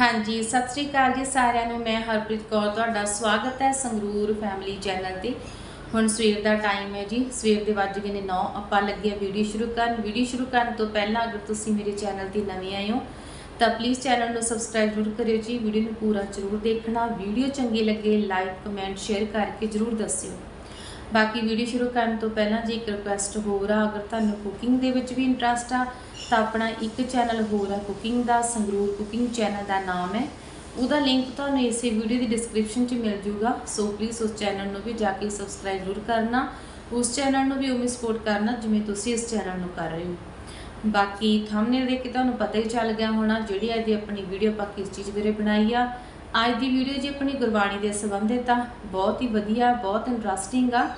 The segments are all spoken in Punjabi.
ਹਾਂਜੀ, ਸਤਿ ਸ੍ਰੀ ਅਕਾਲ ਜੀ ਸਾਰਿਆਂ ਨੂੰ। ਮੈਂ ਹਰਪ੍ਰੀਤ ਕੌਰ, ਤੁਹਾਡਾ ਸਵਾਗਤ ਹੈ ਸੰਗਰੂਰ ਫੈਮਿਲੀ ਚੈਨਲ ਤੇ। ਹੁਣ ਸਵੇਰ ਦਾ ਟਾਈਮ ਹੈ ਜੀ। ਸਵੇਰ ਦੇ ਵੱਜ ਗਏ ਨੇ 9 ਆਪਾਂ ਲੱਗੇ ਆ ਵੀਡੀਓ ਸ਼ੁਰੂ ਕਰਨ। ਵੀਡੀਓ ਸ਼ੁਰੂ ਕਰਨ ਤੋਂ ਪਹਿਲਾਂ ਅਗਰ ਤੁਸੀਂ ਮੇਰੇ ਚੈਨਲ ਤੇ ਨਵੇਂ ਆਏ ਹੋ, ਤਾਂ ਪਲੀਜ਼ ਚੈਨਲ ਨੂੰ ਸਬਸਕ੍ਰਾਈਬ ਜ਼ਰੂਰ ਕਰਿਓ ਜੀ। ਵੀਡੀਓ ਨੂੰ ਪੂਰਾ ਜ਼ਰੂਰ ਦੇਖਣਾ। ਵੀਡੀਓ ਚੰਗੀ ਲੱਗੇ ਲਾਈਕ ਕਮੈਂਟ ਸ਼ੇਅਰ ਕਰਕੇ ਜ਼ਰੂਰ ਦੱਸਿਓ। ਬਾਕੀ ਵੀਡੀਓ ਸ਼ੁਰੂ ਕਰਨ ਤੋਂ ਪਹਿਲਾਂ ਜੀ ਇੱਕ ਰਿਕੁਐਸਟ ਹੋਰ ਆ, ਅਗਰ ਤੁਹਾਨੂੰ ਕੁਕਿੰਗ ਦੇ ਵਿੱਚ ਵੀ ਇੰਟਰਸਟ ਆ, ਤਾਂ ਆਪਣਾ ਇੱਕ ਚੈਨਲ ਹੋਰ ਆ ਕੁਕਿੰਗ ਦਾ, ਸੰਗਰੂਰ ਕੁਕਿੰਗ ਚੈਨਲ ਦਾ ਨਾਮ ਹੈ। ਉਹਦਾ ਲਿੰਕ ਤੁਹਾਨੂੰ ਇਸੇ ਵੀਡੀਓ ਦੀ ਡਿਸਕ੍ਰਿਪਸ਼ਨ 'ਚ ਮਿਲ ਜੂਗਾ। ਸੋ ਪਲੀਜ਼ ਉਸ ਚੈਨਲ ਨੂੰ ਵੀ ਜਾ ਕੇ ਸਬਸਕ੍ਰਾਈਬ ਜ਼ਰੂਰ ਕਰਨਾ। ਉਸ ਚੈਨਲ ਨੂੰ ਵੀ ਉਵੇਂ ਸਪੋਰਟ ਕਰਨਾ ਜਿਵੇਂ ਤੁਸੀਂ ਇਸ ਚੈਨਲ ਨੂੰ ਕਰ ਰਹੇ ਹੋ। ਬਾਕੀ ਥੰਬਨੇਲ ਦੇਖ ਕੇ ਤੁਹਾਨੂੰ ਪਤਾ ਹੀ ਚੱਲ ਗਿਆ ਹੋਣਾ ਜਿਹੜੀ ਅੱਜ ਦੀ ਆਪਣੀ ਵੀਡੀਓ ਆਪਾਂ ਕਿਸ ਚੀਜ਼ ਬਾਰੇ ਬਣਾਈ ਆ। ਅੱਜ ਦੀ ਵੀਡੀਓ ਜੀ ਆਪਣੀ ਗੁਰਬਾਣੀ ਦੇ ਸੰਬੰਧਿਤ ਆ ਬਹੁਤ ਹੀ ਵਧੀਆ, ਬਹੁਤ ਇੰਟਰਸਟਿੰਗ ਆ।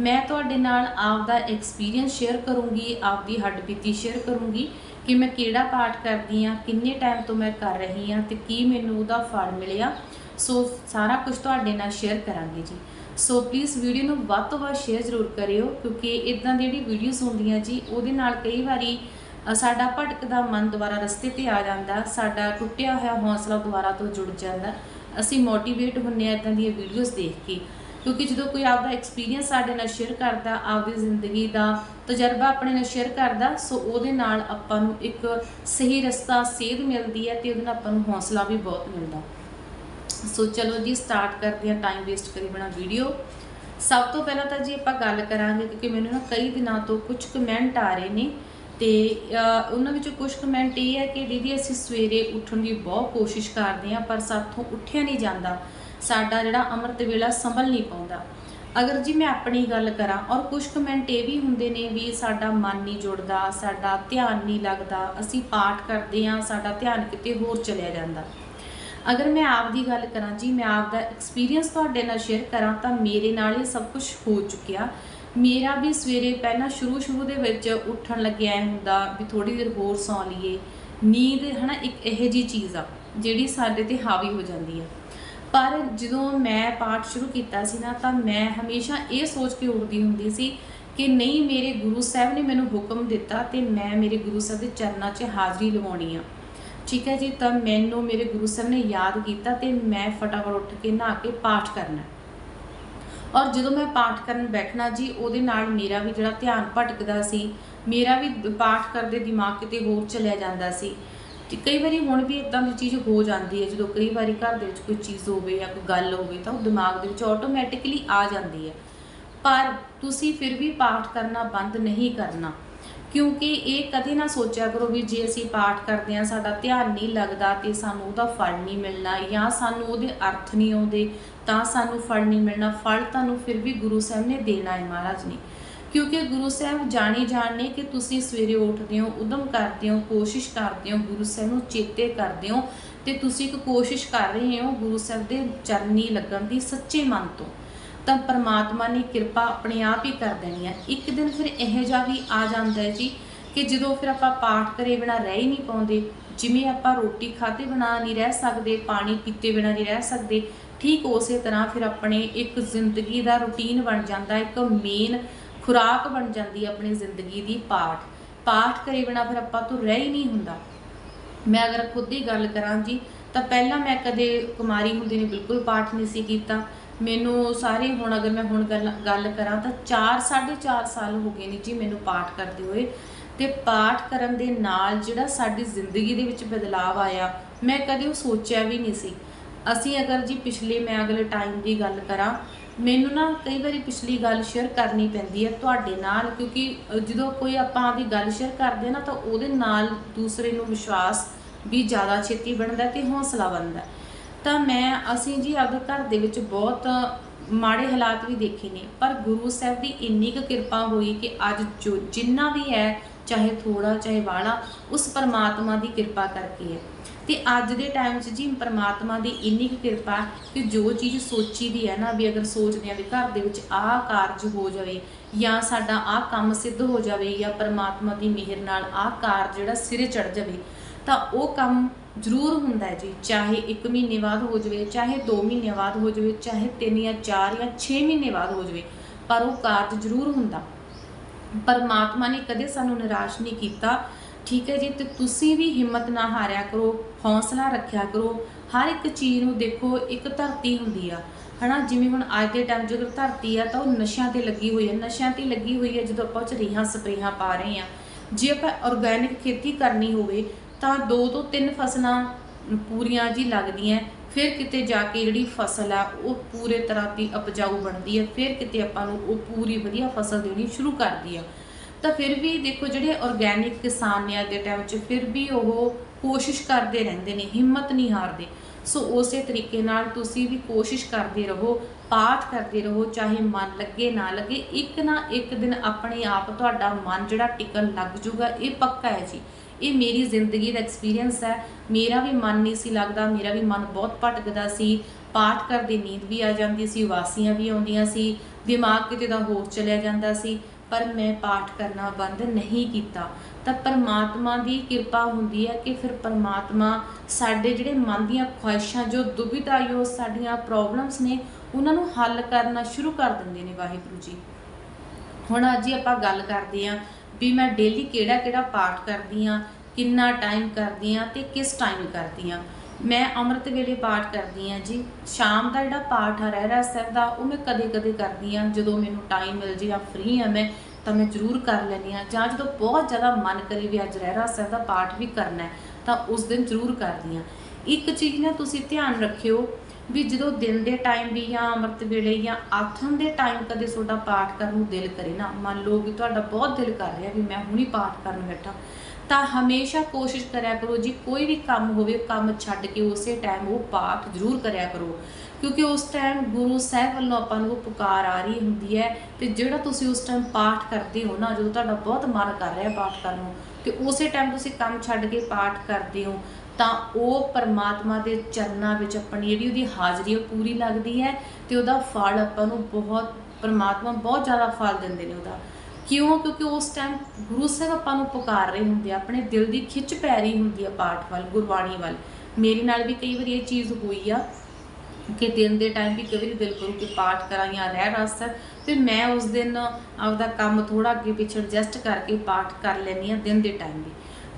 ਮੈਂ ਤੁਹਾਡੇ ਨਾਲ ਆਪ ਦਾ ਐਕਸਪੀਰੀਅੰਸ ਸ਼ੇਅਰ ਕਰੂੰਗੀ ਆਪ ਦੀ ਹੱਡਬੀਤੀ ਸ਼ੇਅਰ ਕਰੂੰਗੀ ਕਿ ਮੈਂ ਕਿਹੜਾ ਪਾਠ ਕਰਦੀ ਆ ਕਿੰਨੇ ਟਾਈਮ ਤੋਂ ਮੈਂ ਕਰ ਰਹੀ ਆ ਤੇ ਕੀ ਮੈਨੂੰ ਉਹਦਾ ਫਲ ਮਿਲਿਆ। ਸੋ ਸਾਰਾ ਕੁਝ ਤੁਹਾਡੇ ਨਾਲ ਸ਼ੇਅਰ ਕਰਾਂਗੇ ਜੀ। ਸੋ ਪਲੀਜ਼ ਵੀਡੀਓ ਨੂੰ ਵੱਧ ਤੋਂ ਵੱਧ ਸ਼ੇਅਰ ਜ਼ਰੂਰ ਕਰਿਓ ਕਿਉਂਕਿ ਇਦਾਂ ਦੀ ਜਿਹੜੀ ਵੀਡੀਓਜ਼ ਹੁੰਦੀਆਂ ਜੀ, ਉਹਦੇ ਨਾਲ ਕਈ ਵਾਰੀ ਸਾਡਾ ਭਟਕਦਾ ਮਨ ਦੁਬਾਰਾ ਰਸਤੇ ਤੇ ਆ ਜਾਂਦਾ, ਸਾਡਾ ਟੁੱਟਿਆ ਹੋਇਆ ਹੌਸਲਾ ਦੁਬਾਰਾ ਤੋਂ ਜੁੜ ਜਾਂਦਾ। ਅਸੀਂ ਮੋਟੀਵੇਟ ਹੁੰਨੇ ਆ ਇਦਾਂ ਦੀਆਂ ਵੀਡੀਓਜ਼ ਦੇਖ ਕੇ। ਕਿਉਂਕਿ ਜਦੋਂ ਕੋਈ ਆਪਦਾ ਐਕਸਪੀਰੀਅੰਸ ਸਾਡੇ ਨਾਲ ਸ਼ੇਅਰ ਕਰਦਾ, ਆਪਦੀ ਜ਼ਿੰਦਗੀ ਦਾ ਤਜਰਬਾ ਆਪਣੇ ਨਾਲ ਸ਼ੇਅਰ ਕਰਦਾ, ਸੋ ਉਹਦੇ ਨਾਲ ਆਪਾਂ ਨੂੰ ਇੱਕ ਸਹੀ ਰਸਤਾ, ਸੇਧ ਮਿਲਦੀ ਹੈ ਤੇ ਉਹਦੇ ਨਾਲ ਆਪਾਂ ਨੂੰ ਹੌਸਲਾ ਵੀ ਬਹੁਤ ਮਿਲਦਾ। ਸੋ ਚਲੋ ਜੀ ਸਟਾਰਟ ਕਰਦੇ ਹਾਂ ਟਾਈਮ ਵੇਸਟ ਕਰੀ ਬਣਾ ਵੀਡੀਓ ਸਭ ਤੋਂ ਪਹਿਲਾਂ ਤਾਂ ਜੀ ਆਪਾਂ ਗੱਲ ਕਰਾਂਗੇ ਕਿਉਂਕਿ ਮੈਨੂੰ ਨਾ ਕਈ ਦਿਨਾਂ ਤੋਂ ਕੁਝ ਕਮੈਂਟ ਆ ਰਹੇ ਨੇ। ਤੇ ਉਹਨਾਂ ਵਿੱਚੋਂ ਕੁਝ ਕਮੈਂਟ ਇਹ ਹੈ ਕਿ ਦੀਦੀ ਅਸੀਂ ਸਵੇਰੇ ਉੱਠਣ ਦੀ ਬਹੁਤ ਕੋਸ਼ਿਸ਼ ਕਰਦੇ ਹਾਂ, ਪਰ ਸਾਥੋਂ ਉੱਠਿਆ ਨਹੀਂ ਜਾਂਦਾ। ਸਾਡਾ ਜਿਹੜਾ ਅੰਮ੍ਰਿਤ ਵੇਲਾ ਸੰਭਲ ਨਹੀਂ ਪਾਉਂਦਾ। ਅਗਰ ਜੀ ਮੈਂ ਆਪਣੀ ਗੱਲ ਕਰਾਂ, ਔਰ ਕੁਝ ਕਮੈਂਟ ਇਹ ਵੀ ਹੁੰਦੇ ਨੇ ਵੀ ਸਾਡਾ ਮਨ ਨਹੀਂ ਜੁੜਦਾ, ਸਾਡਾ ਧਿਆਨ ਨਹੀਂ ਲੱਗਦਾ, ਅਸੀਂ ਪਾਠ ਕਰਦੇ ਹਾਂ, ਸਾਡਾ ਧਿਆਨ ਕਿਤੇ ਹੋਰ ਚਲਿਆ ਜਾਂਦਾ। ਅਗਰ ਮੈਂ ਆਪ ਦੀ ਗੱਲ ਕਰਾਂ, ਜੀ ਮੈਂ ਆਪ ਦਾ ਐਕਸਪੀਰੀਅੰਸ ਤੁਹਾਡੇ ਨਾਲ ਸ਼ੇਅਰ ਕਰਾਂ, ਤਾਂ ਮੇਰੇ ਨਾਲ ਇਹ ਸਭ ਕੁਝ ਹੋ ਚੁੱਕਿਆ। ਮੇਰਾ ਵੀ ਸਵੇਰੇ ਪਹਿਲਾਂ ਸ਼ੁਰੂ ਸ਼ੁਰੂ ਦੇ ਵਿੱਚ ਉੱਠਣ ਲੱਗਿਆ ਹੁੰਦਾ ਵੀ ਥੋੜੀ ਦੇਰ ਹੋਰ ਸੌਂ ਲਈਏ। ਨੀਂਦ ਹਨਾ ਇੱਕ ਇਹੋ ਜੀ ਚੀਜ਼ ਆ, ਜਿਹੜੀ ਸਾਡੇ ਤੇ ਹਾਵੀ ਹੋ ਜਾਂਦੀ ਆ। ਪਰ ਜਦੋਂ ਮੈਂ ਪਾਠ ਸ਼ੁਰੂ ਕੀਤਾ ਸੀ ਨਾ, ਤਾਂ ਮੈਂ ਹਮੇਸ਼ਾ ਇਹ ਸੋਚ ਕੇ ਉੱਠਦੀ ਹੁੰਦੀ ਸੀ ਕਿ ਨਹੀਂ, ਮੇਰੇ ਗੁਰੂ ਸਾਹਿਬ ਨੇ ਮੈਨੂੰ ਹੁਕਮ ਦਿੱਤਾ ਤੇ ਮੈਂ ਮੇਰੇ ਗੁਰੂ ਸਾਹਿਬ ਦੇ ਚਰਨਾਂ 'ਚ ਹਾਜ਼ਰੀ ਲਵਾਉਣੀ ਆ। ਠੀਕ ਹੈ ਜੀ? ਤਾਂ ਮੈਨੂੰ ਮੇਰੇ ਗੁਰੂ ਸਾਹਿਬ ਨੇ ਯਾਦ ਕੀਤਾ ਤੇ ਮੈਂ ਫਟਾਫਟ ਉੱਠ ਕੇ ਨਹਾ ਕੇ ਪਾਠ ਕਰਨਾ। ਔਰ ਜਦੋਂ ਮੈਂ ਪਾਠ ਕਰਨ ਬੈਠਣਾ ਜੀ, ਉਹਦੇ ਨਾਲ ਮੇਰਾ ਵੀ ਜਿਹੜਾ ਧਿਆਨ ਭਟਕਦਾ ਸੀ, ਮੇਰਾ ਵੀ ਪਾਠ ਕਰਦੇ ਦਿਮਾਗ ਕਿਤੇ ਹੋਰ ਚਲਿਆ ਜਾਂਦਾ ਸੀ। ਤੇ ਕਈ ਵਾਰੀ ਹੁਣ ਵੀ ਇਦਾਂ ਦੀ ਚੀਜ਼ ਹੋ ਜਾਂਦੀ ਹੈ, ਜਦੋਂ ਕਈ ਵਾਰੀ ਘਰ ਦੇ ਵਿੱਚ ਕੋਈ ਚੀਜ਼ ਹੋਵੇ ਜਾਂ ਕੋਈ ਗੱਲ ਹੋਵੇ, ਤਾਂ ਉਹ ਦਿਮਾਗ ਦੇ ਵਿੱਚ ਆਟੋਮੈਟਿਕਲੀ ਆ ਜਾਂਦੀ ਹੈ। ਪਰ ਤੁਸੀਂ ਫਿਰ ਵੀ ਪਾਠ ਕਰਨਾ ਬੰਦ ਨਹੀਂ ਕਰਨਾ, ਕਿਉਂਕਿ ਇਹ ਕਦੇ ਨਾ ਸੋਚਿਆ ਕਰੋ ਵੀ ਜੇ ਅਸੀਂ ਪਾਠ ਕਰਦੇ ਹਾਂ, ਸਾਡਾ ਧਿਆਨ ਨਹੀਂ ਲੱਗਦਾ ਤੇ ਸਾਨੂੰ ਉਹਦਾ ਫਲ ਨਹੀਂ ਮਿਲਣਾ ਜਾਂ ਸਾਨੂੰ ਉਹਦੇ ਅਰਥ ਨਹੀਂ ਆਉਂਦੇ ਤਾਂ ਸਾਨੂੰ ਫਲ ਨਹੀਂ ਮਿਲਣਾ, ਫਲ ਤੁਹਾਨੂੰ ਫਿਰ ਵੀ ਗੁਰੂ ਸਾਹਿਬ ਨੇ ਦੇਣਾ ਹੈ ਮਹਾਰਾਜ ਨੇ। ਕਿਉਂਕਿ ਗੁਰੂ ਸਾਹਿਬ ਜਾਣੀ ਜਾਣਨੇ ਕਿ ਤੁਸੀਂ ਸਵੇਰੇ ਉੱਠਦੇ ਹੋ, ਉਦਮ ਕਰਦੇ ਹੋ, ਕੋਸ਼ਿਸ਼ ਕਰਦੇ ਹੋ, ਗੁਰੂ ਸਾਹਿਬ ਨੂੰ ਚੇਤੇ ਕਰਦੇ ਹੋ ਤੇ ਤੁਸੀਂ ਇੱਕ ਕੋਸ਼ਿਸ਼ ਕਰ ਰਹੇ ਹੋ ਗੁਰੂ ਸਾਹਿਬ ਦੇ ਚਰਨੀ ਲੱਗਣ ਦੀ ਸੱਚੇ ਮਨ ਤੋਂ। ਤਾਂ ਪਰਮਾਤਮਾ ਨੇ ਕਿਰਪਾ ਆਪਣੇ ਆਪ ਹੀ ਕਰ ਦੇਣੀ ਹੈ। ਇੱਕ ਦਿਨ ਫਿਰ ਇਹੋ ਜਿਹਾ ਵੀ ਆ ਜਾਂਦਾ ਹੈ ਜੀ ਕਿ ਜਦੋਂ ਫਿਰ ਆਪਾਂ ਪਾਠ ਕਰੇ ਬਿਨਾ ਰਹਿ ਹੀ ਨਹੀਂ ਪਾਉਂਦੇ, ਜਿਵੇਂ ਆਪਾਂ ਰੋਟੀ ਖਾਦੇ ਬਿਨਾ ਨਹੀਂ ਰਹਿ ਸਕਦੇ, ਪਾਣੀ ਪੀਤੇ ਬਿਨਾ ਨਹੀਂ ਰਹਿ ਸਕਦੇ ਠੀਕ ਉਸੇ ਤਰ੍ਹਾਂ ਫਿਰ ਆਪਣੇ ਇੱਕ ਜ਼ਿੰਦਗੀ ਦਾ ਰੁਟੀਨ ਬਣ ਜਾਂਦਾ, ਇੱਕ ਮੇਨ ਖੁਰਾਕ ਬਣ ਜਾਂਦੀ ਆਪਣੀ ਜ਼ਿੰਦਗੀ ਦੀ ਪਾਠ। ਪਾਠ ਕਰੇ ਬਿਨਾ ਫਿਰ ਆਪਾਂ ਤੋਂ ਰਹਿ ਹੀ ਨਹੀਂ ਹੁੰਦਾ। ਮੈਂ ਅਗਰ ਖੁਦ ਦੀ ਗੱਲ ਕਰਾਂ ਜੀ, ਤਾਂ ਪਹਿਲਾਂ ਮੈਂ ਕਦੇ ਕੁਮਾਰੀ ਹੁੰਦੀ ਨੇ ਬਿਲਕੁਲ ਪਾਠ ਨਹੀਂ ਸੀ ਕੀਤਾ। ਮੈਨੂੰ ਸਾਰੇ ਹੁਣ ਅਗਰ ਮੈਂ ਹੁਣ ਗੱਲ ਗੱਲ ਕਰਾਂ ਤਾਂ 4 4.5 ਸਾਲ ਹੋ ਗਏ ਨੇ ਜੀ ਮੈਨੂੰ ਪਾਠ ਕਰਦੇ ਹੋਏ। ਤੇ ਪਾਠ ਕਰਨ ਦੇ ਨਾਲ ਜਿਹੜਾ ਸਾਡੀ ਜ਼ਿੰਦਗੀ ਦੇ ਵਿੱਚ ਬਦਲਾਅ ਆਇਆ, ਮੈਂ ਕਦੇ ਉਹ ਸੋਚਿਆ ਵੀ ਨਹੀਂ ਸੀ। ਅਸੀਂ ਅਗਰ ਜੀ ਪਿਛਲੇ ਮੈਂ ਅਗਲੇ ਟਾਈਮ ਦੀ ਗੱਲ ਕਰਾਂ, ਮੈਨੂੰ ਨਾ ਕਈ ਵਾਰੀ ਪਿਛਲੀ ਗੱਲ ਸ਼ੇਅਰ ਕਰਨੀ ਪੈਂਦੀ ਹੈ ਤੁਹਾਡੇ ਨਾਲ, ਕਿਉਂਕਿ ਜਦੋਂ ਕੋਈ ਆਪਾਂ ਆਪਦੀ ਗੱਲ ਸ਼ੇਅਰ ਕਰਦੇ ਹਾਂ ਨਾ, ਤਾਂ ਉਹਦੇ ਨਾਲ ਦੂਸਰੇ ਨੂੰ ਵਿਸ਼ਵਾਸ ਵੀ ਜ਼ਿਆਦਾ ਛੇਤੀ ਬਣਦਾ ਤੇ ਹੌਸਲਾ ਬਣਦਾ ਤਾਂ ਮੈਂ, ਅਸੀਂ ਜੀ ਆਪਦੇ ਘਰ ਦੇ ਵਿੱਚ ਬਹੁਤ ਮਾੜੇ ਹਾਲਾਤ ਵੀ ਦੇਖੇ ਨੇ, ਪਰ ਗੁਰੂ ਸਾਹਿਬ ਦੀ ਇੰਨੀ ਕੁ ਕਿਰਪਾ ਹੋਈ ਕਿ ਅੱਜ ਜੋ ਜਿੰਨਾ ਵੀ ਹੈ, ਚਾਹੇ ਥੋੜਾ ਚਾਹੇ ਵਾਲਾ ਉਸ ਪਰਮਾਤਮਾ ਦੀ ਕਿਰਪਾ ਕਰਕੇ ਹੈ। ਤੇ ਅੱਜ ਦੇ ਟਾਈਮ 'ਚ ਜੀ ਪਰਮਾਤਮਾ ਦੀ ਇੰਨੀ ਕੁ ਕਿਰਪਾ ਕਿ ਜੋ ਚੀਜ਼ ਸੋਚੀ ਦੀ ਹੈ ਨਾ ਵੀ ਅਗਰ ਸੋਚਦੇ ਆ ਵੀ ਘਰ ਦੇ ਵਿੱਚ ਆਹ ਕਾਰਜ ਹੋ ਜਾਵੇ ਜਾਂ ਸਾਡਾ ਆਹ ਕੰਮ ਸਿੱਧ ਹੋ ਜਾਵੇ ਜਾਂ ਪਰਮਾਤਮਾ ਦੀ ਮਿਹਰ ਨਾਲ ਆਹ ਕਾਰਜ ਜਿਹੜਾ ਸਿਰੇ ਚੜ ਜਾਵੇ, ਤਾਂ ਉਹ ਕੰਮ ਜ਼ਰੂਰ ਹੁੰਦਾ ਹੈ ਜੀ। ਚਾਹੇ 1 ਮਹੀਨੇ ਬਾਅਦ ਹੋ ਜਾਵੇ, ਚਾਹੇ 2 ਮਹੀਨੇ ਬਾਅਦ ਹੋ ਜਾਵੇ, ਚਾਹੇ 3 ਜਾਂ 4 ਜਾਂ 6 ਮਹੀਨੇ ਬਾਅਦ ਹੋ ਜਾਵੇ, ਪਰ ਉਹ ਕਾਰਜ ਜ਼ਰੂਰ ਹੁੰਦਾ। ਪਰਮਾਤਮਾ ਨੇ ਕਦੇ ਸਾਨੂੰ ਨਿਰਾਸ਼ ਨਹੀਂ ਕੀਤਾ ਠੀਕ ਹੈ ਜੀ, ਤੇ ਤੁਸੀਂ ਵੀ ਹਿੰਮਤ ਨਾ ਹਾਰਿਆ ਕਰੋ, ਹੌਸਲਾ ਰੱਖਿਆ ਕਰੋ। ਹਰ ਇੱਕ ਚੀਜ਼ ਨੂੰ ਦੇਖੋ, ਇੱਕ ਧਰਤੀ ਹੁੰਦੀ ਆ। ਹਨਾ, ਜਿਵੇਂ ਹੁਣ ਅੱਜ ਦੇ ਟਾਈਮ ਜਦੋਂ ਧਰਤੀ ਆ, ਤਾਂ ਉਹ ਨਸ਼ਿਆਂ ਤੇ ਲੱਗੀ ਹੋਈ ਹੈ ਨਸ਼ਿਆਂ ਤੇ ਲੱਗੀ ਹੋਈ ਹੈ ਜਦੋਂ ਆਪਾਂ ਉਹ 'ਚ ਰੇਹਾਂ ਸਪਰੇਹਾਂ ਪਾ ਰਹੇ ਆ। ਜੇ ਆਪਾਂ ਆਰਗੈਨਿਕ ਖੇਤੀ ਕਰਨੀ ਹੋਵੇ, ਤਾਂ ਦੋ ਤੋਂ ਤਿੰਨ ਫਸਲਾਂ ਪੂਰੀਆਂ ਜੀ ਲੱਗਦੀਆਂ। ਫਿਰ ਕਿਤੇ ਜਾ ਕੇ ਜਿਹੜੀ ਫਸਲ ਆ, ਉਹ ਪੂਰੇ ਤਰ੍ਹਾਂ ਦੀ ਉਪਜਾਊ ਬਣਦੀ ਹੈ ਫਿਰ ਕਿਤੇ ਆਪਾਂ ਨੂੰ ਉਹ ਪੂਰੀ ਵਧੀਆ ਫਸਲ ਦੇਣੀ ਸ਼ੁਰੂ ਕਰਦੀ ਆ। ਤਾਂ ਫਿਰ ਵੀ ਦੇਖੋ ਜਿਹੜੇ ਆਰਗੈਨਿਕ ਕਿਸਾਨ ਨੇ ਅੱਜ ਦੇ ਟਾਈਮ 'ਚ, ਫਿਰ ਵੀ ਉਹ ਕੋਸ਼ਿਸ਼ ਕਰਦੇ ਰਹਿੰਦੇ ਨੇ, ਹਿੰਮਤ ਨਹੀਂ ਹਾਰਦੇ। ਸੋ ਉਸੇ ਤਰੀਕੇ ਨਾਲ ਤੁਸੀਂ ਵੀ ਕੋਸ਼ਿਸ਼ ਕਰਦੇ ਰਹੋ, ਪਾਠ ਕਰਦੇ ਰਹੋ, ਚਾਹੇ ਮਨ ਲੱਗੇ, ਨਾ ਲੱਗੇ, ਇੱਕ ਨਾ ਇੱਕ ਦਿਨ ਆਪਣੇ ਆਪ ਤੁਹਾਡਾ ਮਨ ਜਿਹੜਾ ਟਿਕਣ ਲੱਗ ਜੂਗਾ ਇਹ ਪੱਕਾ ਹੈ ਜੀ। ਇਹ ਮੇਰੀ ਜ਼ਿੰਦਗੀ ਦਾ ਐਕਸਪੀਰੀਅੰਸ ਹੈ। ਮੇਰਾ ਵੀ ਮਨ ਨਹੀਂ ਸੀ ਲੱਗਦਾ, ਮੇਰਾ ਵੀ ਮਨ ਬਹੁਤ ਭਟਕਦਾ ਸੀ। ਪਾਠ ਕਰਦੇ ਨੀਂਦ ਵੀ ਆ ਜਾਂਦੀ ਸੀ ਵਾਸੀਆਂ ਵੀ ਆਉਂਦੀਆਂ ਸੀ, ਦਿਮਾਗ ਕਿਤੇ ਦਾ ਹੋਰ ਚਲਿਆ ਜਾਂਦਾ ਸੀ। ਪਰ ਮੈਂ ਪਾਠ ਕਰਨਾ ਬੰਦ ਨਹੀਂ ਕੀਤਾ। ਤਾਂ ਪਰਮਾਤਮਾ ਦੀ ਕਿਰਪਾ ਹੁੰਦੀ ਹੈ ਕਿ ਫਿਰ ਪਰਮਾਤਮਾ ਸਾਡੇ ਜਿਹੜੇ ਮਨ ਦੀਆਂ ਖੁਆਇਸ਼ਾਂ, ਜੋ ਦੁਬਿਧਾਯੋ ਸਾਡੀਆਂ ਪ੍ਰੋਬਲਮਸ ਨੇ, ਉਹਨਾਂ ਨੂੰ ਹੱਲ ਕਰਨਾ ਸ਼ੁਰੂ ਕਰ ਦਿੰਦੇ ਨੇ ਵਾਹਿਗੁਰੂ ਜੀ। ਹੁਣ ਅੱਜ ਆਪਾਂ ਗੱਲ ਕਰਦੇ ਆਂ ਵੀ ਮੈਂ ਡੇਲੀ ਕਿਹੜਾ ਕਿਹੜਾ ਪਾਠ ਕਰਦੀ ਆਂ ਕਿੰਨਾ ਟਾਈਮ ਕਰਦੀ ਆਂ ਤੇ ਕਿਸ ਟਾਈਮ ਕਰਦੀ ਆਂ ਮੈਂ ਅੰਮ੍ਰਿਤ ਵੇਲੇ ਪਾਠ ਕਰਦੀ ਆਂ ਜੀ। ਸ਼ਾਮ ਦਾ ਜਿਹੜਾ ਪਾਠ ਆ, ਰਹਿਰਾ ਸਾਹਿਬ ਦਾ, ਉਹ ਮੈਂ ਕਦੇ-ਕਦੇ ਕਰਦੀ ਆਂ ਜਦੋਂ ਮੈਨੂੰ ਟਾਈਮ ਮਿਲ ਜੇ ਜਾਂ ਫ੍ਰੀ ਆ ਮੈਂ, ਤਾਂ ਮੈਂ ਜ਼ਰੂਰ ਕਰ ਲੈਂਦੀ ਆਂ ਜਾਂ ਜਦੋਂ ਬਹੁਤ ਜ਼ਿਆਦਾ ਮਨ ਕਰੇ ਵੀ ਅੱਜ ਰਹਿਰਾ ਸਾਹਿਬ ਦਾ ਪਾਠ ਵੀ ਕਰਨਾ ਤਾਂ ਉਸ ਦਿਨ ਜ਼ਰੂਰ ਕਰਦੀ ਆਂ ਇੱਕ ਚੀਜ਼ ਨਾ ਤੁਸੀਂ ਧਿਆਨ ਰੱਖਿਓ ਵੀ ਜਦੋਂ ਦਿਨ ਦੇ ਟਾਈਮ ਵੀ ਜਾਂ ਅੰਮ੍ਰਿਤ ਵੇਲੇ ਜਾਂ ਆਥਣ ਦੇ ਟਾਈਮ ਕਦੇ ਤੁਹਾਡਾ ਪਾਠ ਕਰਨ ਨੂੰ ਦਿਲ ਕਰੇ ਨਾ। ਮੰਨ ਲਓ ਵੀ ਤੁਹਾਡਾ ਬਹੁਤ ਦਿਲ ਕਰ ਰਿਹਾ ਵੀ ਮੈਂ ਹੁਣੀ ਪਾਠ ਕਰਨ ਬੈਠਾ। ਤਾਂ ਹਮੇਸ਼ਾ ਕੋਸ਼ਿਸ਼ ਕਰਿਆ ਕਰੋ, ਜੀ ਕੋਈ ਵੀ ਕੰਮ ਹੋਵੇ, ਕੰਮ ਛੱਡ ਕੇ ਉਸੇ ਟਾਈਮ ਉਹ ਪਾਠ ਜ਼ਰੂਰ ਕਰਿਆ ਕਰੋ। ਕਿਉਂਕਿ ਉਸ ਟਾਈਮ ਗੁਰੂ ਸਾਹਿਬ ਵੱਲੋਂ ਆਪਾਂ ਨੂੰ ਉਹ ਪੁਕਾਰ ਆ ਰਹੀ ਹੁੰਦੀ ਹੈ ਤੇ ਜਿਹੜਾ ਤੁਸੀਂ ਉਸ ਟਾਈਮ ਪਾਠ ਕਰਦੇ ਹੋ ਨਾ, ਜਦੋਂ ਤੁਹਾਡਾ ਬਹੁਤ ਮਨ ਕਰ ਰਿਹਾ ਪਾਠ ਕਰਨ ਨੂੰ, ਤੇ ਉਸੇ ਟਾਈਮ ਤੁਸੀਂ ਕੰਮ ਛੱਡ ਕੇ ਪਾਠ ਕਰਦੇ ਹੋ, ਤਾਂ ਉਹ ਪਰਮਾਤਮਾ ਦੇ ਚਰਨਾਂ ਵਿੱਚ ਆਪਣੀ ਜਿਹੜੀ ਉਹਦੀ ਹਾਜ਼ਰੀ ਉਹ ਪੂਰੀ ਲੱਗਦੀ ਹੈ ਤੇ ਉਹਦਾ ਫਲ ਆਪਾਂ ਨੂੰ ਬਹੁਤ, ਪਰਮਾਤਮਾ ਬਹੁਤ ਜ਼ਿਆਦਾ ਫਲ ਦਿੰਦੇ ਨੇ ਉਹਦਾ। ਕਿਉਂ? ਕਿਉਂਕਿ ਉਸ ਟਾਈਮ ਗੁਰੂ ਸਾਹਿਬ ਆਪਾਂ ਨੂੰ ਪੁਕਾਰ ਰਹੇ ਹੁੰਦੇ ਆ, ਆਪਣੇ ਦਿਲ ਦੀ ਖਿੱਚ ਪੈ ਰਹੀ ਹੁੰਦੀ ਆ ਪਾਠ ਵੱਲ, ਗੁਰਬਾਣੀ ਵੱਲ। ਮੇਰੇ ਨਾਲ ਵੀ ਕਈ ਵਾਰੀ ਇਹ ਚੀਜ਼ ਹੋਈ ਆ ਕਿ ਦਿਨ ਦੇ ਟਾਈਮ ਵੀ ਕਈ ਵਾਰੀ ਦਿਲ ਕਰੂ ਕਿ ਪਾਠ ਕਰਾਂ ਜਾਂ ਰਹਿ ਰਸ ਫਿਰ ਮੈਂ ਉਸ ਦਿਨ ਆਪਦਾ ਕੰਮ ਥੋੜਾ ਅੱਗੇ ਪਿੱਛੇ ਐਡਜਸਟ ਕਰਕੇ ਪਾਠ ਕਰ ਲੈਂਦੀ ਆ ਦਿਨ ਦੇ ਟਾਈਮ ਵੀ।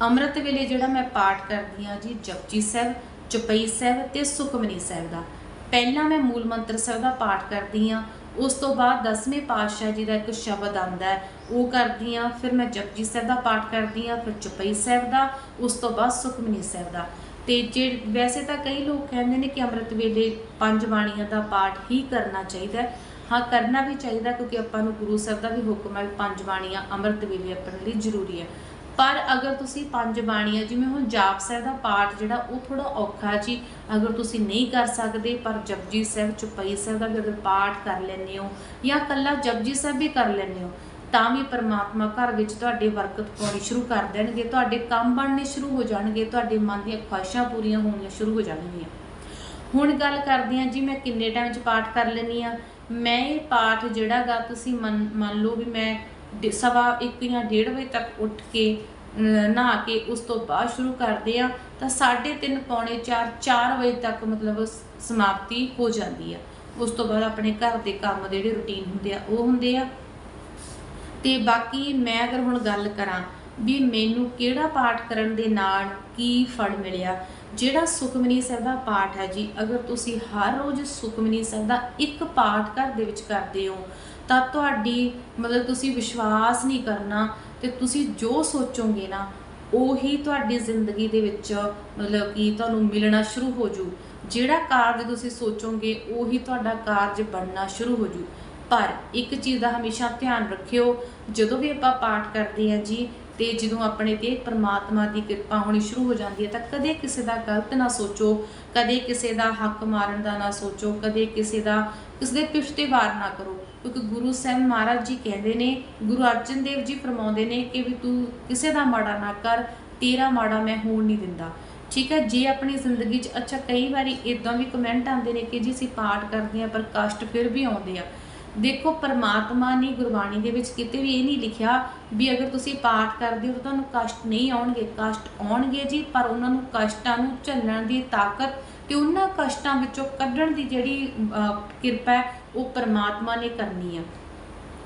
ਅੰਮ੍ਰਿਤ ਵੇਲੇ ਜਿਹੜਾ ਮੈਂ ਪਾਠ ਕਰਦੀ ਆ ਜੀ, ਜਪਜੀ ਸਾਹਿਬ, ਚਪਈ ਸਾਹਿਬ ਤੇ ਸੁਖਮਨੀ ਸਾਹਿਬ ਦਾ। ਪਹਿਲਾਂ ਮੈਂ ਮੂਲ ਮੰਤਰ ਸਾਹਿਬ ਦਾ ਪਾਠ ਕਰਦੀ ਆ ਉਸ ਤੋਂ ਬਾਅਦ ਦਸਵੇਂ ਪਾਤਸ਼ਾਹ ਜੀ ਦਾ ਇੱਕ ਸ਼ਬਦ ਆਉਂਦਾ ਹੈ। ਉਹ ਕਰਦੀ ਆ ਫਿਰ ਮੈਂ ਜਪਜੀ ਸਾਹਿਬ ਦਾ ਪਾਠ ਕਰਦੀ ਆ ਫਿਰ ਚੁਪਈ ਸਾਹਿਬ ਦਾ, ਉਸ ਤੋਂ ਬਾਅਦ ਸੁਖਮਨੀ ਸਾਹਿਬ ਦਾ। ਤੇ ਜੇ ਵੈਸੇ ਤਾਂ ਕਈ ਲੋਕ ਕਹਿੰਦੇ ਨੇ ਕਿ ਅੰਮ੍ਰਿਤ ਵੇਲੇ ਪੰਜ ਬਾਣੀਆਂ ਦਾ ਪਾਠ ਹੀ ਕਰਨਾ ਚਾਹੀਦਾ ਹੈ। ਹਾਂ, ਕਰਨਾ ਵੀ ਚਾਹੀਦਾ ਕਿਉਂਕਿ ਆਪਾਂ ਨੂੰ ਗੁਰੂ ਸਾਹਿਬ ਦਾ ਵੀ ਹੁਕਮ ਹੈ ਪੰਜ ਬਾਣੀਆਂ ਅੰਮ੍ਰਿਤ ਵੇਲੇ ਆਪਣੇ ਲਈ ਜ਼ਰੂਰੀ ਹੈ। ਪਰ ਅਗਰ ਤੁਸੀਂ ਪੰਜ ਬਾਣੀਆਂ, ਜਿਵੇਂ ਹੁਣ ਜਾਪ ਸਾਹਿਬ ਦਾ ਪਾਠ ਜਿਹੜਾ ਉਹ ਥੋੜਾ ਔਖਾ ਜੀ, ਅਗਰ ਤੁਸੀਂ ਨਹੀਂ ਕਰ ਸਕਦੇ, ਪਰ ਜਪਜੀ ਸਾਹਿਬ, ਚੁਪਈ ਸਾਹਿਬ ਦਾ ਅਗਰ ਪਾਠ ਕਰ ਲੈਂਦੇ ਹੋ ਜਾਂ ਕੱਲਾ ਜਪਜੀ ਸਾਹਿਬ ਵੀ ਕਰ ਲੈਂਦੇ ਹੋ, ਤਾਂ ਵੀ ਪਰਮਾਤਮਾ ਘਰ ਵਿੱਚ ਤੁਹਾਡੇ ਬਰਕਤ ਪਾਉਣੀ ਸ਼ੁਰੂ ਕਰ ਦੇਣਗੇ, ਤੁਹਾਡੇ ਕੰਮ ਬਣਨੇ ਸ਼ੁਰੂ ਹੋ ਜਾਣਗੇ, ਤੁਹਾਡੇ ਮਨ ਦੀਆਂ ਖੁਆਇਸ਼ਾਂ ਪੂਰੀਆਂ ਹੋਣੀਆਂ ਸ਼ੁਰੂ ਹੋ ਜਾਣਗੀਆਂ। ਹੁਣ ਗੱਲ ਕਰਦੇ ਹਾਂ ਜੀ, ਮੈਂ ਕਿੰਨੇ ਟਾਈਮ 'ਚ ਪਾਠ ਕਰ ਲੈਣੀ ਆ ਮੈਂ ਇਹ ਪਾਠ ਜਿਹੜਾਗਾ ਤੁਸੀਂ ਮੰਨ ਮੰਨ ਲਓ ਵੀ ਮੈਂ ਸਵਾ ਇੱਕ ਜਾਂ ਡੇਢ ਵਜੇ ਤੱਕ ਉੱਠ ਕੇ ਨਹਾ ਕੇ ਉਸ ਤੋਂ ਬਾਅਦ ਸ਼ੁਰੂ ਕਰਦੇ ਆ, ਤਾਂ 3:30 ਪੌਣੇ 4 4 ਵਜੇ ਤੱਕ ਮਤਲਬ ਸਮਾਪਤੀ ਹੋ ਜਾਂਦੀ ਆ। ਉਸ ਤੋਂ ਬਾਅਦ ਆਪਣੇ ਘਰ ਦੇ ਕੰਮ ਦੇ ਜਿਹੜੇ ਰੁਟੀਨ ਹੁੰਦੇ ਆ, ਉਹ ਹੁੰਦੇ ਆ। ਤੇ ਬਾਕੀ ਮੈਂ ਅਗਰ ਹੁਣ ਗੱਲ ਕਰਾਂ ਵੀ ਮੈਨੂੰ ਕਿਹੜਾ ਪਾਠ ਕਰਨ ਦੇ ਨਾਲ ਕੀ ਫਲ ਮਿਲਿਆ? ਜਿਹੜਾ ਸੁਖਮਨੀ ਸਾਹਿਬ ਦਾ ਪਾਠ ਹੈ ਜੀ, ਅਗਰ ਤੁਸੀਂ ਹਰ ਰੋਜ਼ ਸੁਖਮਨੀ ਸਾਹਿਬ ਦਾ ਇੱਕ ਪਾਠ ਘਰ ਦੇ ਵਿੱਚ ਕਰਦੇ ਹੋ ਤਾਂ ਤੁਹਾਡੀ ਮਤਲਬ ਤੁਸੀਂ ਵਿਸ਼ਵਾਸ ਨਹੀਂ ਕਰਨਾ ਤੇ ਤੁਸੀਂ ਜੋ ਸੋਚੋਗੇ ਨਾ, ਉਹੀ ਤੁਹਾਡੀ ਜ਼ਿੰਦਗੀ ਦੇ ਵਿੱਚ ਮਤਲਬ ਕਿ ਤੁਹਾਨੂੰ ਮਿਲਣਾ ਸ਼ੁਰੂ ਹੋ ਜੂ। ਜਿਹੜਾ ਕਾਰਜ ਤੁਸੀਂ ਸੋਚੋਗੇ, ਉਹੀ ਤੁਹਾਡਾ ਕਾਰਜ ਬਣਨਾ ਸ਼ੁਰੂ ਹੋ ਜੂ। ਪਰ ਇੱਕ ਚੀਜ਼ ਦਾ ਹਮੇਸ਼ਾ ਧਿਆਨ ਰੱਖਿਓ, ਜਦੋਂ ਵੀ ਆਪਾਂ ਪਾਠ ਕਰਦੇ ਹਾਂ ਜੀ ਤੇ ਜਦੋਂ ਆਪਣੇ ਤੇ ਪ੍ਰਮਾਤਮਾ ਦੀ ਕਿਰਪਾ ਹੋਣੀ ਸ਼ੁਰੂ ਹੋ ਜਾਂਦੀ ਹੈ ਤਾਂ ਕਦੇ ਕਿਸੇ ਦਾ ਗਲਤ ਨਾ ਸੋਚੋ, ਕਦੇ ਕਿਸੇ ਦਾ ਹੱਕ ਮਾਰਨ ਦਾ ਨਾ ਸੋਚੋ, ਕਦੇ ਕਿਸੇ ਦਾ ਕਿਸੇ ਦੇ ਪਿੱਠ ਤੇ ਵਾਰ ਨਾ ਕਰੋ। ਕਿਉਂਕਿ ਗੁਰੂ ਸਾਹਿਬ ਮਹਾਰਾਜ ਜੀ ਕਹਿੰਦੇ ਨੇ, ਗੁਰੂ ਅਰਜਨ ਦੇਵ ਜੀ ਫਰਮਾਉਂਦੇ ਨੇ ਕਿ ਵੀ ਤੂੰ ਕਿਸੇ ਦਾ ਮਾੜਾ ਨਾ ਕਰ, ਤੇਰਾ ਮਾੜਾ ਮੈਂ ਹੋਣ ਨਹੀਂ ਦਿੰਦਾ। ਠੀਕ ਹੈ, ਜੇ ਆਪਣੀ ਜ਼ਿੰਦਗੀ 'ਚ ਅੱਛਾ ਕਈ ਵਾਰੀ ਇਦਾਂ ਵੀ ਕਮੈਂਟ ਆਉਂਦੇ ਨੇ ਕਿ ਜੀ ਅਸੀਂ ਪਾਠ ਕਰਦੇ ਹਾਂ ਪਰ ਕਸ਼ਟ ਫਿਰ ਵੀ ਆਉਂਦੇ ਆ। ਦੇਖੋ, ਪਰਮਾਤਮਾ ਨੇ ਗੁਰਬਾਣੀ ਦੇ ਵਿੱਚ ਕਿਤੇ ਵੀ ਇਹ ਨਹੀਂ ਲਿਖਿਆ ਵੀ ਅਗਰ ਤੁਸੀਂ ਪਾਠ ਕਰਦੇ ਹੋ ਤਾਂ ਤੁਹਾਨੂੰ ਕਸ਼ਟ ਨਹੀਂ ਆਉਣਗੇ। ਕਸ਼ਟ ਆਉਣਗੇ ਜੀ, ਪਰ ਉਹਨਾਂ ਨੂੰ ਕਸ਼ਟਾਂ ਨੂੰ ਝੱਲਣ ਦੀ ਤਾਕਤ ਤੇ ਉਹਨਾਂ ਕਸ਼ਟਾਂ ਵਿੱਚੋਂ ਕੱਢਣ ਦੀ ਜਿਹੜੀ ਕਿਰਪਾ ਉਹ ਪਰਮਾਤਮਾ ਨੇ ਕਰਨੀ ਆ।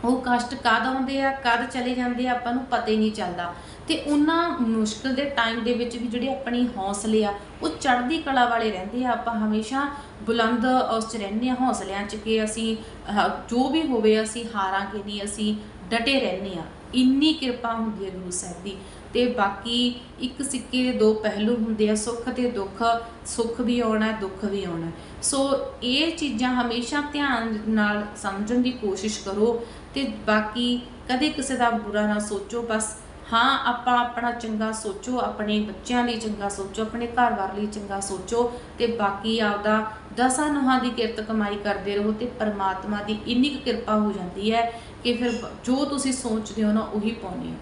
ਉਹ ਕਸ਼ਟ ਕਦ ਆਉਂਦੇ ਆ? ਕਦ ਚਲੇ ਜਾਂਦੇ ਆ? ਆਪਾਂ ਨੂੰ ਪਤਾ ਹੀ ਨਹੀਂ ਚੱਲਦਾ। ਤੇ ਉਹਨਾਂ ਮੁਸ਼ਕਲ ਦੇ ਟਾਈਮ ਦੇ ਵਿੱਚ ਵੀ ਜਿਹੜੇ ਆਪਣੀ ਹੌਸਲੇ ਆ ਉਹ ਚੜ੍ਹਦੀ ਕਲਾ ਵਾਲੇ ਰਹਿੰਦੇ ਆ। ਆਪਾਂ ਹਮੇਸ਼ਾ ਬੁਲੰਦ ਉਸ ਚ ਰਹਿੰਦੇ ਆ ਹੌਸਲਿਆਂ ਚ ਕਿ ਅਸੀਂ ਅਹ, ਜੋ ਵੀ ਹੋਵੇ ਅਸੀਂ ਹਾਰਾਂਗੇ ਨਹੀਂ ਅਸੀਂ ਡਟੇ ਰਹਿੰਦੇ ਆ। ਇੰਨੀ ਕਿਰਪਾ ਹੁੰਦੀ ਹੈ ਗੁਰੂ ਸਾਹਿਬ ਦੀ। ਤੇ ਬਾਕੀ ਇੱਕ ਸਿੱਕੇ ਦੇ ਦੋ ਪਹਿਲੂ ਹੁੰਦੇ ਆ ਸੁੱਖ ਤੇ ਦੁੱਖ ਸੁੱਖ ਵੀ ਆਉਣਾ ਦੁੱਖ ਵੀ ਆਉਣਾ। ਸੋ ਇਹ ਚੀਜ਼ਾਂ ਹਮੇਸ਼ਾ ਧਿਆਨ ਨਾਲ ਸਮਝਣ ਦੀ ਕੋਸ਼ਿਸ਼ ਕਰੋ ਤੇ ਬਾਕੀ ਕਦੇ ਕਿਸੇ ਦਾ ਬੁਰਾ ਨਾ ਸੋਚੋ ਬਸ ਹਾਂ, ਆਪਾਂ ਆਪਣਾ ਚੰਗਾ ਸੋਚੋ, ਆਪਣੇ ਬੱਚਿਆਂ ਲਈ ਚੰਗਾ ਸੋਚੋ, ਆਪਣੇ ਘਰ-ਬਾਰ ਲਈ ਚੰਗਾ ਸੋਚੋ ਤੇ ਬਾਕੀ ਆਪਦਾ ਦਸਾਂ ਨੋਹਾਂ ਦੀ ਕਿਰਤ ਕਮਾਈ ਕਰਦੇ ਰਹੋ ਤੇ ਪਰਮਾਤਮਾ ਦੀ ਇੰਨੀ ਕੁ ਕਿਰਪਾ ਹੋ ਜਾਂਦੀ ਹੈ ਕਿ ਫਿਰ ਜੋ ਤੁਸੀਂ ਸੋਚਦੇ ਹੋ ਨਾ, ਉਹੀ ਪਾਉਂਦੇ ਹੋ।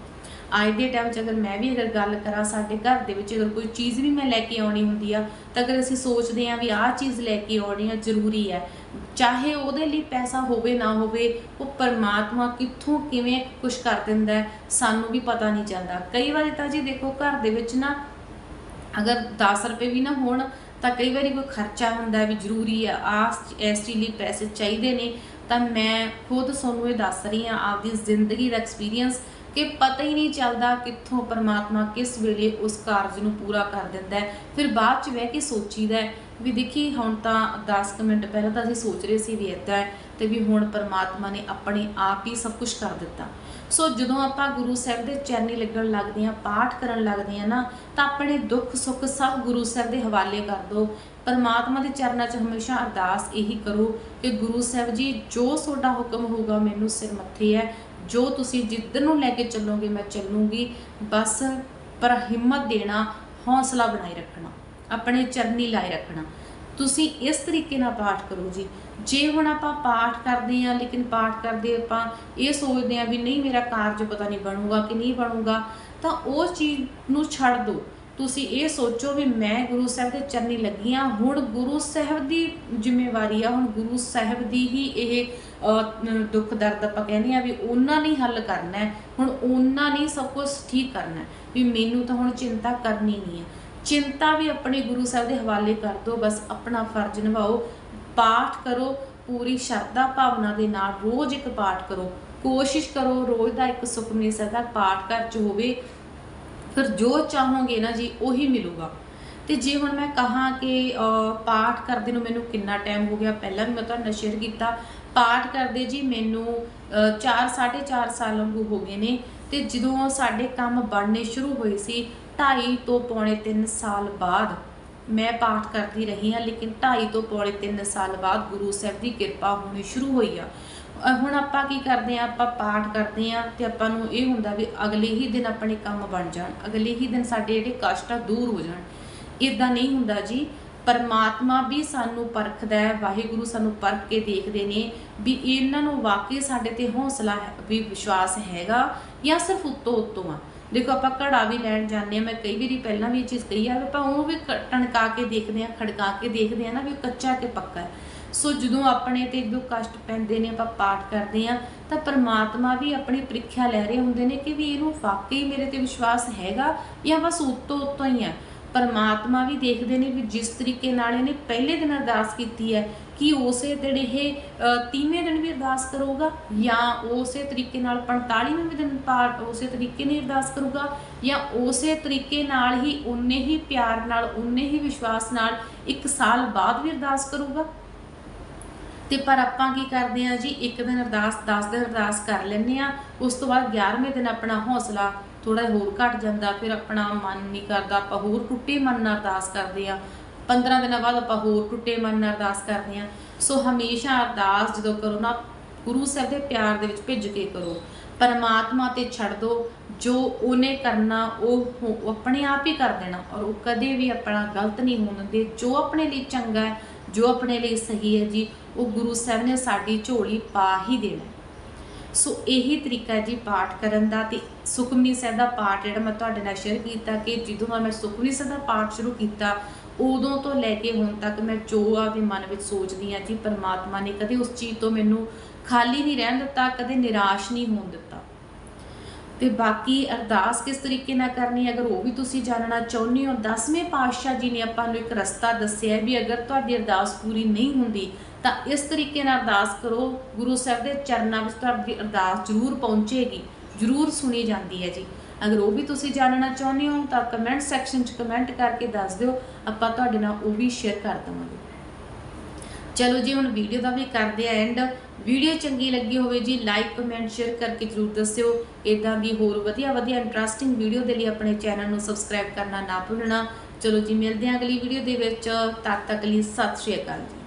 ਅੱਜ ਦੇ ਟਾਈਮ 'ਚ ਅਗਰ ਮੈਂ ਵੀ ਅਗਰ ਗੱਲ ਕਰਾਂ ਸਾਡੇ ਘਰ ਦੇ ਵਿੱਚ ਅਗਰ ਕੋਈ ਚੀਜ਼ ਵੀ ਮੈਂ ਲੈ ਕੇ ਆਉਣੀ ਹੁੰਦੀ ਆ ਤਾਂ ਅਗਰ ਅਸੀਂ ਸੋਚਦੇ ਹਾਂ ਵੀ ਆਹ ਚੀਜ਼ ਲੈ ਕੇ ਆਉਣੀ ਆ ਜ਼ਰੂਰੀ ਹੈ। ਚਾਹੇ ਉਹਦੇ ਲਈ ਪੈਸਾ ਹੋਵੇ ਨਾ ਹੋਵੇ ਉਹ ਪਰਮਾਤਮਾ ਕਿੱਥੋਂ ਕਿਵੇਂ ਕੁਝ ਕਰ ਦਿੰਦਾ ਹੈ, ਸਾਨੂੰ ਵੀ ਪਤਾ ਨਹੀਂ ਚੱਲਦਾ। ਕਈ ਵਾਰੀ ਤਾਂ ਜੀ ਦੇਖੋ ਘਰ ਦੇ ਵਿੱਚ ਨਾ ਅਗਰ 10 ਰੁਪਏ ਵੀ ਨਾ ਹੋਣ ਤਾਂ ਕਈ ਵਾਰੀ ਕੋਈ ਖਰਚਾ ਹੁੰਦਾ ਵੀ ਜ਼ਰੂਰੀ ਆ ਆਸ ਇਸ ਚੀਜ਼ ਲਈ ਪੈਸੇ ਚਾਹੀਦੇ ਨੇ ਤਾਂ ਮੈਂ ਖੁਦ ਤੁਹਾਨੂੰ ਇਹ ਦੱਸ ਰਹੀ ਹਾਂ ਆਪਦੀ ਜ਼ਿੰਦਗੀ ਦਾ ਐਕਸਪੀਰੀਅੰਸ ਕਿ ਪਤਾ ਹੀ ਨਹੀਂ ਚੱਲਦਾ ਕਿੱਥੋਂ ਪਰਮਾਤਮਾ ਕਿਸ ਵੇਲੇ ਉਸ ਕਾਰਜ ਨੂੰ ਪੂਰਾ ਕਰ ਦਿੰਦਾ ਹੈ। ਫਿਰ ਬਾਅਦ ਚ ਬਹਿ ਕੇ ਸੋਚੀਦਾ ਵੀ ਦੇਖੀ, ਹੁਣ ਤਾਂ 10 ਮਿੰਟ ਪਹਿਲਾਂ ਤਾਂ ਅਸੀਂ ਸੋਚ ਰਹੇ ਸੀ ਵੀ ਇਦਾਂ ਹੈ ਤੇ ਵੀ ਹੁਣ ਪਰਮਾਤਮਾ ਨੇ ਆਪਣੇ ਆਪ ਹੀ ਸਭ ਕੁਝ ਕਰ ਦਿੱਤਾ। ਸੋ ਜਦੋਂ ਆਪਾਂ ਗੁਰੂ ਸਾਹਿਬ ਦੇ ਚਰਨੀ ਲੱਗਣ ਲੱਗਦੇ ਆ ਪਾਠ ਕਰਨ ਲੱਗਦੇ ਆ ਨਾ, ਤਾਂ ਆਪਣੇ ਦੁੱਖ ਸੁੱਖ ਸਭ ਗੁਰੂ ਸਾਹਿਬ ਦੇ ਹਵਾਲੇ ਕਰ ਦਿਓ। ਪਰਮਾਤਮਾ ਦੇ ਚਰਨਾਂ 'ਚ ਹਮੇਸ਼ਾ ਅਰਦਾਸ ਇਹੀ ਕਰੋ ਕਿ ਗੁਰੂ ਸਾਹਿਬ ਜੀ, ਜੋ ਤੁਹਾਡਾ ਹੁਕਮ ਹੋਊਗਾ, ਮੈਨੂੰ ਸਿਰ ਮੱਥੇ ਹੈ ਜੋ ਤੁਸੀਂ ਜਿੱਧਰ ਨੂੰ ਲੈ ਕੇ ਚੱਲੋਗੇ ਮੈਂ ਚੱਲੂਗੀ, ਬਸ ਪਰ ਹਿੰਮਤ ਦੇਣਾ, ਹੌਸਲਾ ਬਣਾਈ ਰੱਖਣਾ, ਆਪਣੇ ਚਰਨੀ ਲਾਏ ਰੱਖਣਾ। ਤੁਸੀਂ ਇਸ ਤਰੀਕੇ ਨਾਲ ਪਾਠ ਕਰੋ ਜੀ। ਜੇ ਹੁਣ ਆਪਾਂ ਪਾਠ ਕਰਦੇ ਆ ਲੇਕਿਨ ਪਾਠ ਕਰਦੇ ਆਪਾਂ ਇਹ ਸੋਚਦੇ ਆ ਵੀ ਨਹੀਂ ਮੇਰਾ ਕਾਰਜ ਪਤਾ ਨਹੀਂ ਬਣੂਗਾ ਕਿ ਨਹੀਂ ਬਣੂਗਾ, ਤਾਂ ਉਹ ਚੀਜ਼ ਨੂੰ ਛੱਡ ਦਿਓ। ਤੁਸੀਂ ਇਹ ਸੋਚੋ ਵੀ ਮੈਂ ਗੁਰੂ ਸਾਹਿਬ ਦੇ ਚਰਨੀ ਲੱਗੀ ਹਾਂ। ਹੁਣ ਗੁਰੂ ਸਾਹਿਬ ਦੀ ਜ਼ਿੰਮੇਵਾਰੀ ਆ। ਹੁਣ ਗੁਰੂ ਸਾਹਿਬ ਦੀ ਹੀ ਇਹ ਦੁੱਖ ਦਰਦ ਆਪਾਂ ਕਹਿੰਦੇ ਆ ਵੀ ਉਹਨਾਂ ਨੇ ਹੱਲ ਕਰਨਾ ਹੈ। ਹੁਣ ਉਹਨਾਂ ਨੇ ਸਭ ਕੁਝ ਠੀਕ ਕਰਨਾ ਵੀ ਮੈਨੂੰ ਤਾਂ ਹੁਣ ਚਿੰਤਾ ਕਰਨੀ ਨਹੀਂ ਹੈ। ਚਿੰਤਾ ਵੀ ਆਪਣੇ ਗੁਰੂ ਸਾਹਿਬ ਦੇ ਹਵਾਲੇ ਕਰ ਦਿਓ। ਬਸ ਆਪਣਾ ਫਰਜ਼ ਨਿਭਾਓ। ਪਾਠ ਕਰੋ। ਪੂਰੀ ਸ਼ਰਧਾ ਭਾਵਨਾ ਦੇ ਨਾਲ ਰੋਜ਼ ਇੱਕ ਪਾਠ ਕਰੋ। ਕੋਸ਼ਿਸ਼ ਕਰੋ। ਰੋਜ਼ ਦਾ ਇੱਕ ਸੁਖਮਨੀ ਸਾਹਿਬ ਦਾ ਪਾਠ ਘਰ ਚ ਹੋਵੇ। ਫਿਰ ਜੋ ਚਾਹੋਗੇ ਨਾ ਜੀ, ਉਹੀ ਮਿਲੂਗਾ। ਤੇ ਜੇ ਹੁਣ ਮੈਂ ਕਹਾਂ ਕਿ ਪਾਠ ਕਰਦੇ ਨੂੰ ਮੈਨੂੰ ਕਿੰਨਾ ਟਾਈਮ ਹੋ ਗਿਆ, ਪਹਿਲਾਂ ਵੀ ਮੈਂ ਤੁਹਾਡੇ ਸ਼ੇਅਰ ਕੀਤਾ। ਪਾਠ ਕਰਦੇ ਜੀ ਮੈਨੂੰ 4 4.5 ਸਾਲ ਵਾਂਗੂ ਹੋ ਗਏ ਨੇ। ਤੇ ਜਦੋਂ ਸਾਡੇ ਕੰਮ ਬਣਨੇ ਸ਼ੁਰੂ ਹੋਏ ਸੀ 2.5 ਤੋਂ ਪੌਣੇ 3 ਸਾਲ ਬਾਅਦ ਮੈਂ ਪਾਠ ਕਰਦੀ ਰਹੀ ਹਾਂ, ਲੇਕਿਨ 2.5 ਤੋਂ ਪੌਣੇ 3 ਸਾਲ ਬਾਅਦ ਗੁਰੂ ਸਾਹਿਬ ਦੀ ਕਿਰਪਾ ਹੋਣੀ ਸ਼ੁਰੂ ਹੋਈ ਆ। ਹੁਣ ਆਪਾਂ ਕੀ ਕਰਦੇ ਆ ਆਪਾਂ ਪਾਠ ਕਰਦੇ ਆ ਤੇ ਆਪਾਂ ਨੂੰ ਇਹ ਹੁੰਦਾ ਵੀ ਅਗਲੇ ਹੀ ਦਿਨ ਆਪਣੇ ਕੰਮ ਬਣ ਜਾਣ, ਅਗਲੇ ਹੀ ਦਿਨ ਸਾਡੇ ਜਿਹੜੇ ਕਸ਼ਟ ਆ ਦੂਰ ਹੋ ਜਾਣ। ਇਦਾਂ ਨਹੀਂ ਹੁੰਦਾ ਜੀ। ਪਰਮਾਤਮਾ ਵੀ ਸਾਨੂੰ ਪਰਖਦਾ ਹੈ, ਵਾਹਿਗੁਰੂ ਸਾਨੂੰ ਪਰਖ ਕੇ ਦੇਖਦੇ ਨੇ ਵੀ ਇਹਨਾਂ ਨੂੰ ਵਾਕਈ ਸਾਡੇ ਤੇ ਹੌਸਲਾ ਹੈ, ਵੀ ਵਿਸ਼ਵਾਸ ਹੈਗਾ ਜਾਂ ਸਿਰਫ ਉੱਤੋਂ ਉੱਤੋਂ ਆ। ਦੇਖੋ ਆਪਾਂ ਘੜਾ ਵੀ ਲੈਣ ਜਾਂਦੇ ਆ ਮੈਂ ਕਈ ਵਾਰੀ ਪਹਿਲਾਂ ਵੀ ਇਹ ਚੀਜ਼ ਕਹੀ ਆ ਆਪਾਂ ਉਹ ਵੀ ਕ- ਟਣਕਾ ਕੇ ਦੇਖਦੇ ਆ ਖੜਕਾ ਕੇ ਦੇਖਦੇ ਆ ਨਾ ਵੀ ਕੱਚਾ ਕਿ ਪੱਕਾ ਹੈ। ਸੋ ਜਦੋਂ ਆਪਣੇ ਤੇ ਜੋ ਕਸ਼ਟ ਪੈਂਦੇ ਨੇ ਆਪਾਂ ਪਾਠ ਕਰਦੇ ਆ ਤਾਂ ਪਰਮਾਤਮਾ ਵੀ ਆਪਣੀ ਪ੍ਰੀਖਿਆ ਲੈ ਰਹੇ ਹੁੰਦੇ ਨੇ ਕਿ ਵੀ ਇਹਨੂੰ ਵਾਕਈ ਮੇਰੇ ਤੇ ਵਿਸ਼ਵਾਸ ਹੈਗਾ ਜਾਂ ਬਸ ਉੱਤੋਂ ਉੱਤੋਂ ਹੀ ਆ। ਪਰਮਾਤਮਾ ਵੀ ਦੇਖਦੇ ਨੇ ਵੀ ਜਿਸ ਤਰੀਕੇ ਨਾਲ ਇਹਨੇ ਪਹਿਲੇ ਦਿਨ ਅਰਦਾਸ ਕੀਤੀ ਹੈ ਕਿ ਉਸੇ ਦਿਨ ਇਹ ਅ, ਤੀਵੇਂ ਦਿਨ ਵੀ ਅਰਦਾਸ ਕਰੂਗਾ ਜਾਂ ਉਸੇ ਤਰੀਕੇ ਨਾਲ 45ਵੇਂ ਦਿਨ ਪਾਠ ਉਸੇ ਤਰੀਕੇ ਨਾਲ ਅਰਦਾਸ ਕਰੂਗਾ ਜਾਂ ਉਸੇ ਤਰੀਕੇ ਨਾਲ ਹੀ ਉਨੇ ਹੀ ਪਿਆਰ ਨਾਲ ਉਨੇ ਹੀ ਵਿਸ਼ਵਾਸ ਨਾਲ ਇੱਕ ਸਾਲ ਬਾਅਦ ਵੀ ਅਰਦਾਸ ਕਰੂਗਾ। ਤੇ ਪਰ ਆਪਾਂ ਕੀ ਕਰਦੇ ਆ ਜੀ, ਇੱਕ ਦਿਨ ਅਰਦਾਸ 10 ਦਿਨ ਅਰਦਾਸ ਕਰ ਲੈਂਦੇ ਆ ਉਸ ਤੋਂ ਬਾਅਦ 11ਵੇਂ ਦਿਨ ਆਪਣਾ ਹੌਸਲਾ ਥੋੜਾ ਹੋਰ ਘਟ ਜਾਂਦਾ, ਫਿਰ ਆਪਣਾ ਮਨ ਨਹੀਂ ਕਰਦਾ, ਆਪਾਂ ਹੋਰ ਟੁੱਟੇ ਮਨ ਨਾਲ ਅਰਦਾਸ ਕਰਦੇ ਆ 15 ਦਿਨਾਂ ਬਾਅਦ ਆਪਾਂ ਹੋਰ ਟੁੱਟੇ ਮਨ ਨਾਲ ਅਰਦਾਸ ਕਰਦੇ ਆ ਸੋ ਹਮੇਸ਼ਾ ਅਰਦਾਸ ਜਦੋਂ ਕਰੋ ਨਾ, ਗੁਰੂ ਸਾਹਿਬ ਦੇ ਪਿਆਰ ਦੇ ਵਿੱਚ ਭਿੱਜ ਕੇ ਕਰੋ। ਪਰਮਾਤਮਾ ਤੇ ਛੱਡ ਦੋ, ਜੋ ਉਹਨੇ ਕਰਨਾ ਉਹ ਆਪਣੇ ਆਪ ਹੀ ਕਰ ਦੇਣਾ ਔਰ ਉਹ ਕਦੇ ਵੀ ਆਪਣਾ ਗਲਤ ਨਹੀਂ ਹੋਣ ਦਿੰਦੇ। ਜੋ ਆਪਣੇ ਲਈ ਚੰਗਾ ਹੈ ਜੋ ਆਪਣੇ ਲਈ ਸਹੀ ਹੈ ਜੀ, ਉਹ ਗੁਰੂ ਸਾਹਿਬ ਨੇ ਸਾਡੀ ਝੋਲੀ ਪਾ ਹੀ ਦੇਣਾ ਸੋ ਇਹੀ ਤਰੀਕਾ ਹੈ ਜੀ ਪਾਠ ਕਰਨ ਦਾ ਤੇ ਸੁਖਮਨੀ ਸਾਹਿਬ ਦਾ ਪਾਠ ਜਿਹੜਾ ਮੈਂ ਤੁਹਾਡੇ ਨਾਲ ਸ਼ੇਅਰ ਕੀਤਾ ਕਿ ਜਦੋਂ ਮੈਂ ਸੁਖਮਨੀ ਸਾਹਿਬ ਦਾ ਪਾਠ ਸ਼ੁਰੂ ਕੀਤਾ, ਉਦੋਂ ਤੋਂ ਲੈ ਕੇ ਹੁਣ ਤੱਕ ਮੈਂ ਜੋ ਆਪਦੇ ਮਨ ਵਿੱਚ ਸੋਚਦੀ ਆ ਜੀ, ਪਰਮਾਤਮਾ ਨੇ ਕਦੇ ਉਸ ਚੀਜ਼ ਤੋਂ ਮੈਨੂੰ ਖਾਲੀ ਨਹੀਂ ਰਹਿਣ ਦਿੱਤਾ, ਕਦੇ ਨਿਰਾਸ਼ ਨਹੀਂ ਹੋਣ ਦਿੱਤਾ। ਤੇ ਬਾਕੀ ਅਰਦਾਸ ਕਿਸ ਤਰੀਕੇ ਨਾਲ ਕਰਨੀ ਅਗਰ ਉਹ ਵੀ ਤੁਸੀਂ ਜਾਣਨਾ ਚਾਹੁੰਦੇ ਹੋ, ਦਸਵੇਂ ਪਾਤਸ਼ਾਹ ਜੀ ਨੇ ਆਪਾਂ ਨੂੰ ਇੱਕ ਰਸਤਾ ਦੱਸਿਆ ਵੀ ਅਗਰ ਤੁਹਾਡੀ ਅਰਦਾਸ ਪੂਰੀ ਨਹੀਂ ਹੁੰਦੀ, ਤਾਂ ਇਸ ਤਰੀਕੇ ਨਾਲ ਅਰਦਾਸ ਕਰੋ, ਗੁਰੂ ਸਾਹਿਬ ਦੇ ਚਰਨਾਂ ਵਿੱਚ ਤੁਹਾਡੀ ਅਰਦਾਸ ਜ਼ਰੂਰ ਪਹੁੰਚੇਗੀ, ਜ਼ਰੂਰ ਸੁਣੀ ਜਾਂਦੀ ਹੈ ਜੀ। ਅਗਰ ਉਹ ਵੀ ਤੁਸੀਂ ਜਾਣਨਾ ਚਾਹੁੰਦੇ ਹੋ, ਤਾਂ ਕਮੈਂਟ ਸੈਕਸ਼ਨ 'ਚ ਕਮੈਂਟ ਕਰਕੇ ਦੱਸ ਦਿਓ, ਆਪਾਂ ਤੁਹਾਡੇ ਨਾਲ ਉਹ ਵੀ ਸ਼ੇਅਰ ਕਰ ਦਵਾਂਗੇ। ਚਲੋ ਜੀ, ਹੁਣ ਵੀਡੀਓ ਦਾ ਵੀ ਕਰਦੇ ਆ ਐਂਡ ਵੀਡੀਓ ਚੰਗੀ ਲੱਗੀ ਹੋਵੇ ਜੀ ਲਾਈਕ ਕਮੈਂਟ ਸ਼ੇਅਰ ਕਰਕੇ ਜਰੂਰ ਦੱਸਿਓ। ਇਦਾਂ ਦੀ ਹੋਰ ਵਧੀਆ ਵਧੀਆ ਇੰਟਰਸਟਿੰਗ ਵੀਡੀਓ ਦੇ ਲਈ ਆਪਣੇ ਚੈਨਲ ਨੂੰ ਸਬਸਕ੍ਰਾਈਬ ਕਰਨਾ ਨਾ ਭੁੱਲਣਾ। ਚਲੋ ਜੀ, ਮਿਲਦੇ ਹਾਂ ਅਗਲੀ ਵੀਡੀਓ ਦੇ ਵਿੱਚ। ਤਦ ਤੱਕ ਲਈ ਸਤਿ ਸ਼੍ਰੀ ਅਕਾਲ ਜੀ।